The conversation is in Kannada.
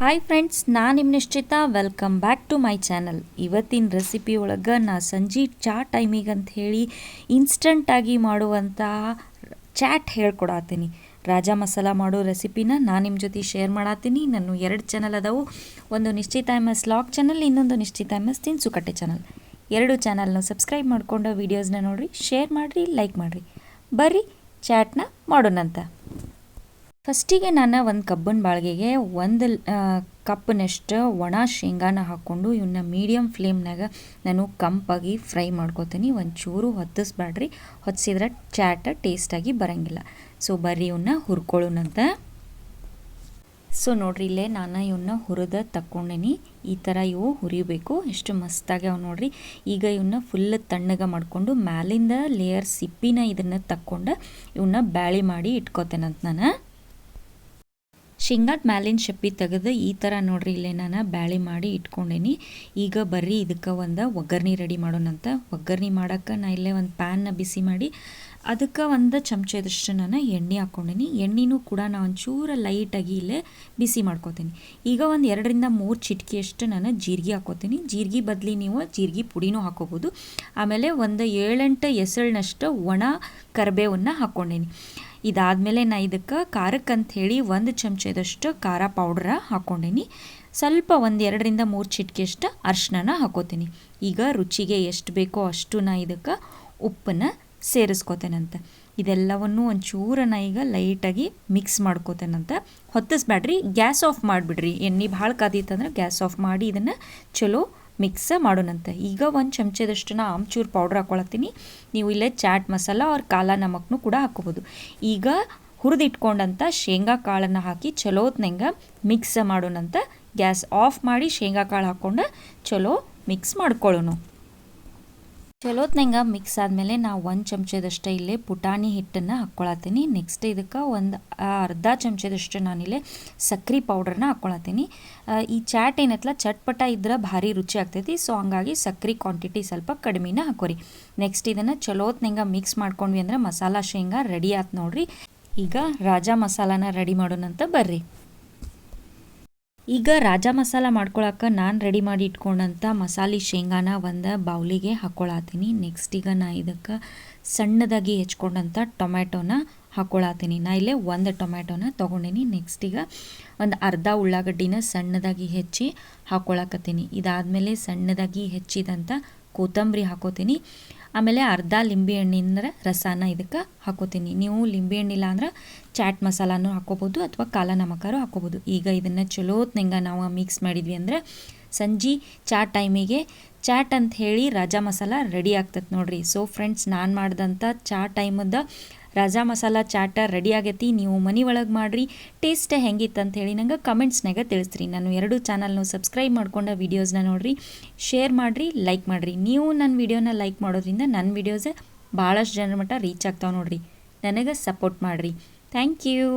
ಹಾಯ್ ಫ್ರೆಂಡ್ಸ್ ನಾನು ನಿಮ್ಮ ನಿಶ್ಚಿತ. Welcome back to my channel ಇವತ್ತಿನ ರೆಸಿಪಿ ಒಳಗೆ ನಾ ಸಂಜೆ ಚಾ ಟೈಮಿಗೆ ಅಂತ ಹೇಳಿ ಇನ್ಸ್ಟಂಟಾಗಿ ಮಾಡುವಂತಹ ಚಾಟ್ ಹೇಳ್ಕೊಡತ್ತೀನಿ ರಾಜಾ ಮಸಾಲ ಮಾಡೋ ರೆಸಿಪಿನ ನಾನು ನಿಮ್ಮ ಜೊತೆ ಶೇರ್ ಮಾಡತ್ತೀನಿ ನಾನು ಎರಡು ಚಾನಲ್ ಅದಾವು. ಒಂದು ನಿಶ್ಚಿತ ಎಂ ಎಸ್ ಲಾಗ್ ಚಾನಲ್ ಇನ್ನೊಂದು ನಿಶ್ಚಿತ ಎಂ ಎಸ್ ತಿನ್ಸುಕಟ್ಟೆ ಚಾನಲ್ ಎರಡು ಚಾನಲ್ನ ಸಬ್ಸ್ಕ್ರೈಬ್ ಮಾಡಿಕೊಂಡು ವೀಡಿಯೋಸ್ನ ನೋಡಿರಿ ಶೇರ್ ಮಾಡಿರಿ ಲೈಕ್ ಮಾಡಿರಿ. ಬರ್ರಿ ಚಾಟ್ನ ಮಾಡೋಣಂತ. ಫಸ್ಟಿಗೆ ನಾನು ಒಂದು ಕಬ್ಬನ ಬಾಳ್ಗೆಗೆ ಒಂದು ಕಪ್ನಷ್ಟು ಒಣ ಶೇಂಗಾನ ಹಾಕ್ಕೊಂಡು ಇವನ್ನ ಮೀಡಿಯಮ್ ಫ್ಲೇಮ್ನಾಗ ನಾನು ಕಂಪಾಗಿ ಫ್ರೈ ಮಾಡ್ಕೋತೀನಿ. ಒಂಚೂರು ಹೊತ್ತಿಸ್ಬೇಡ್ರಿ ಹೊತ್ತಿಸಿದ್ರೆ ಚಾಟ ಟೇಸ್ಟಾಗಿ ಬರೋಂಗಿಲ್ಲ. ಸೊ ಬರ್ರಿ ಇವನ್ನ ಹುರ್ಕೊಳ್ಳೋಣಂತ ಸೊ ನೋಡ್ರಿ ಇಲ್ಲೇ ನಾನು ಇವನ್ನ ಹುರಿದ ತಕ್ಕೊಂಡೇನಿ. ಈ ಥರ ಇವು ಹುರಿಬೇಕು. ಎಷ್ಟು ಮಸ್ತಾಗ್ಯಾವ ನೋಡ್ರಿ. ಈಗ ಇವನ್ನ ಫುಲ್ ತಣ್ಣಗೆ ಮಾಡಿಕೊಂಡು ಮ್ಯಾಲಿಂದ ಲೇಯರ್ ಸಿಪ್ಪಿನ ಇದನ್ನು ತಕ್ಕೊಂಡು ಇವನ್ನ ಬ್ಯಾಳಿ ಮಾಡಿ ಇಟ್ಕೋತೇನಂತ ನಾನು. ಶೇಂಗಾದ ಮ್ಯಾಲಿನ ಶಪ್ಪಿ ತೆಗೆದು ಈ ಥರ ನೋಡ್ರಿ, ಇಲ್ಲೇ ನಾನು ಬ್ಯಾಳಿ ಮಾಡಿ ಇಟ್ಕೊಂಡೇನಿ. ಈಗ ಬರ್ರಿ ಇದಕ್ಕೆ ಒಂದು ಒಗ್ಗರ್ಣೆ ರೆಡಿ ಮಾಡೋಣಂತ ಒಗ್ಗರ್ಣಿ ಮಾಡೋಕ್ಕೆ ನಾ ಇಲ್ಲೇ ಒಂದು ಪ್ಯಾನ್ನ ಬಿಸಿ ಮಾಡಿ, ಅದಕ್ಕೆ ಒಂದು ಚಮಚದಷ್ಟು ನಾನು ಎಣ್ಣೆ ಹಾಕ್ಕೊಂಡೇನಿ. ಎಣ್ಣೆನೂ ಕೂಡ ನಾನು ಒಂಚೂರು ಲೈಟಾಗಿ ಇಲ್ಲೇ ಬಿಸಿ ಮಾಡ್ಕೋತೀನಿ. ಈಗ ಒಂದು ಎರಡರಿಂದ ಮೂರು ಚಿಟಿಕೆಯಷ್ಟು ನಾನು ಜೀರಿಗೆ ಹಾಕೋತೀನಿ ಜೀರಿಗೆ ಬದಲಿ ನೀವು ಜೀರಿಗೆ ಪುಡಿನೂ ಹಾಕೋಬೋದು ಆಮೇಲೆ ಒಂದು ಏಳೆಂಟು ಎಸಳಿನಷ್ಟು ಒಣ ಕರಿಬೇವನ್ನು ಹಾಕ್ಕೊಂಡೇನಿ. ಇದಾದಮೇಲೆ ನಾ ಇದಕ್ಕೆ ಖಾರಕ್ಕೆ ಅಂಥೇಳಿ ಒಂದು ಚಮಚದಷ್ಟು ಖಾರ ಪೌಡ್ರ ಹಾಕ್ಕೊಂಡೀನಿ ಸ್ವಲ್ಪ ಒಂದು ಎರಡರಿಂದ ಮೂರು ಚಿಟಿಕೆಯಷ್ಟು ಅರ್ಶಿನ ಹಾಕೋತೀನಿ. ಈಗ ರುಚಿಗೆ ಎಷ್ಟು ಬೇಕೋ ಅಷ್ಟು ನಾ ಇದಕ್ಕೆ ಉಪ್ಪನ್ನು ಸೇರಿಸ್ಕೋತೇನಂತ. ಇದೆಲ್ಲವನ್ನು ಒಂಚೂರ ನಾ ಈಗ ಲೈಟಾಗಿ ಮಿಕ್ಸ್ ಮಾಡ್ಕೋತೇನಂತ. ಹೊತ್ತಿಸ್ಬೇಡ್ರಿ ಗ್ಯಾಸ್ ಆಫ್ ಮಾಡಿಬಿಡ್ರಿ. ಎಣ್ಣೆ ಭಾಳ ಕಾದಿತ್ತಂದ್ರೆ ಗ್ಯಾಸ್ ಆಫ್ ಮಾಡಿ ಇದನ್ನು ಚಲೋ ಮಿಕ್ಸ್ ಮಾಡೋಣಂತೆ. ಈಗ ಒಂದು ಚಮಚದಷ್ಟು ನಾ ಆಮ್ಚೂರು ಪೌಡ್ರ್ ಹಾಕ್ಕೊಳತ್ತೀನಿ ನೀವು ಇಲ್ಲೇ ಚಾಟ್ ಮಸಾಲ ಅವ್ರ ಕಾಲ ನಮಕ್ನು ಕೂಡ ಹಾಕೋಬೋದು ಈಗ ಹುರಿದಿಟ್ಕೊಂಡಂಥ ಶೇಂಗಾ ಕಾಳನ್ನು ಹಾಕಿ ಚಲೋತ್ನಂಗೆ ಮಿಕ್ಸ್ ಮಾಡೋಣಂತ. ಗ್ಯಾಸ್ ಆಫ್ ಮಾಡಿ ಶೇಂಗಾ ಕಾಳು ಹಾಕ್ಕೊಂಡು ಚಲೋ ಮಿಕ್ಸ್ ಮಾಡ್ಕೊಳ್ಳೋಣ ಚಲೋತ್ನಂಗೆ ಮಿಕ್ಸ್ ಆದಮೇಲೆ ನಾವು ಒಂದು ಚಮಚದಷ್ಟು ಇಲ್ಲೇ ಪುಟಾಣಿ ಹಿಟ್ಟನ್ನು ಹಾಕ್ಕೊಳತ್ತೀನಿ. ನೆಕ್ಸ್ಟ್ ಇದಕ್ಕೆ ಒಂದು ಅರ್ಧ ಚಮಚದಷ್ಟು ನಾನಿಲ್ಲೇ ಸಕ್ರೆ ಪೌಡ್ರನ್ನ ಹಾಕ್ಕೊಳತ್ತೀನಿ. ಈ ಚಾಟ್ ಏನತ್ತಲ್ಲ ಚಟ್ಪಟ ಇದ್ರೆ ಭಾರಿ ರುಚಿ ಆಗ್ತೈತಿ. ಸೊ ಹಂಗಾಗಿ ಸಕ್ರೆ ಕ್ವಾಂಟಿಟಿ ಸ್ವಲ್ಪ ಕಡಿಮೆನ ಹಾಕೋರಿ. ನೆಕ್ಸ್ಟ್ ಇದನ್ನು ಚಲೋತ್ನಂಗೆ ಮಿಕ್ಸ್ ಮಾಡ್ಕೊಂಡ್ವಿ ಅಂದ್ರೆ ಮಸಾಲ ಶೇಂಗಾ ರೆಡಿ ಆಯ್ತು ನೋಡ್ರಿ. ಈಗ ರಾಜಾ ಮಸಾಲಾನ ರೆಡಿ ಮಾಡೋಣಂತ ಬರ್ರಿ. ಈಗ ರಾಜ ಮಸಾಲ ಮಾಡ್ಕೊಳಕ್ಕೆ ನಾನು ರೆಡಿ ಮಾಡಿ ಇಟ್ಕೊಂಡಂಥ ಮಸಾಲೆ ಶೇಂಗಾನ ಒಂದು ಬೌಲಿಗೆ ಹಾಕ್ಕೊಳತ್ತೀನಿ ನೆಕ್ಸ್ಟ್ ಈಗ ನಾ ಇದಕ್ಕೆ ಸಣ್ಣದಾಗಿ ಹೆಚ್ಕೊಂಡಂಥ ಟೊಮ್ಯಾಟೋನ ಹಾಕ್ಕೊಳತ್ತೀನಿ ನಾ ಇಲ್ಲೇ ಒಂದು ಟೊಮ್ಯಾಟೊನ ತೊಗೊಂಡೀನಿ. ನೆಕ್ಸ್ಟ್ ಈಗ ಒಂದು ಅರ್ಧ ಉಳ್ಳಾಗಡ್ಡಿನ ಸಣ್ಣದಾಗಿ ಹೆಚ್ಚಿ ಹಾಕ್ಕೊಳಕತ್ತೀನಿ ಇದಾದಮೇಲೆ ಸಣ್ಣದಾಗಿ ಹೆಚ್ಚಿದಂಥ ಕೊತ್ತಂಬರಿ ಹಾಕೋತೀನಿ. ಆಮೇಲೆ ಅರ್ಧ ಲಿಂಬೆ ಹಣ್ಣಿನ ರಸನ ಇದಕ್ಕೆ ಹಾಕೋತೀನಿ. ನೀವು ಲಿಂಬೆ ಹಣ್ಣಿಲ್ಲ ಅಂದ್ರೆ ಚಾಟ್ ಮಸಾಲಾನು ಹಾಕೋಬೋದು ಅಥವಾ ಕಾಲ ನಮಕಾರು ಹಾಕೋಬೋದು. ಈಗ ಇದನ್ನು ಚಲೋತ್ನಂಗೆ ನಾವು ಮಿಕ್ಸ್ ಮಾಡಿದ್ವಿ ಅಂದ್ರೆ ಸಂಜೆ ಚಾ ಟೈಮಿಗೆ ಚಾಟ್ ಅಂತ ಹೇಳಿ ರಾಜಾ ಮಸಾಲ ರೆಡಿ ಆಗ್ತದೆ ನೋಡ್ರಿ. ಸೊ ಫ್ರೆಂಡ್ಸ್ ನಾನು ಮಾಡಿದಂಥ ಚಾ ಟೈಮದ ರಾಜಾ ಮಸಾಲ ಚಾಟ ರೆಡಿ ಆಗೈತಿ, ನೀವು ಮನೆ ಒಳಗೆ ಮಾಡಿರಿ, ಟೇಸ್ಟ್ ಹೆಂಗಿತ್ತು ಅಂತ ಹೇಳಿ ನಂಗೆ ಕಮೆಂಟ್ಸ್ನಾಗ ತಿಳಿಸ್ರಿ. ನಾನು ಎರಡು ಚಾನಲ್ನು ಸಬ್ಸ್ಕ್ರೈಬ್ ಮಾಡ್ಕೊಂಡ ವೀಡಿಯೋಸ್ನ ನೋಡಿರಿ ಶೇರ್ ಮಾಡಿರಿ ಲೈಕ್ ಮಾಡಿರಿ. ನೀವು ನನ್ನ ವೀಡಿಯೋನ ಲೈಕ್ ಮಾಡೋದ್ರಿಂದ ನನ್ನ ವೀಡಿಯೋಸ್ ಭಾಳಷ್ಟು ಜನರ ಮಟ್ಟ ರೀಚ್ ಆಗ್ತಾವೆ ನೋಡಿರಿ. ನನಗೆ ಸಪೋರ್ಟ್ ಮಾಡಿರಿ. Thank you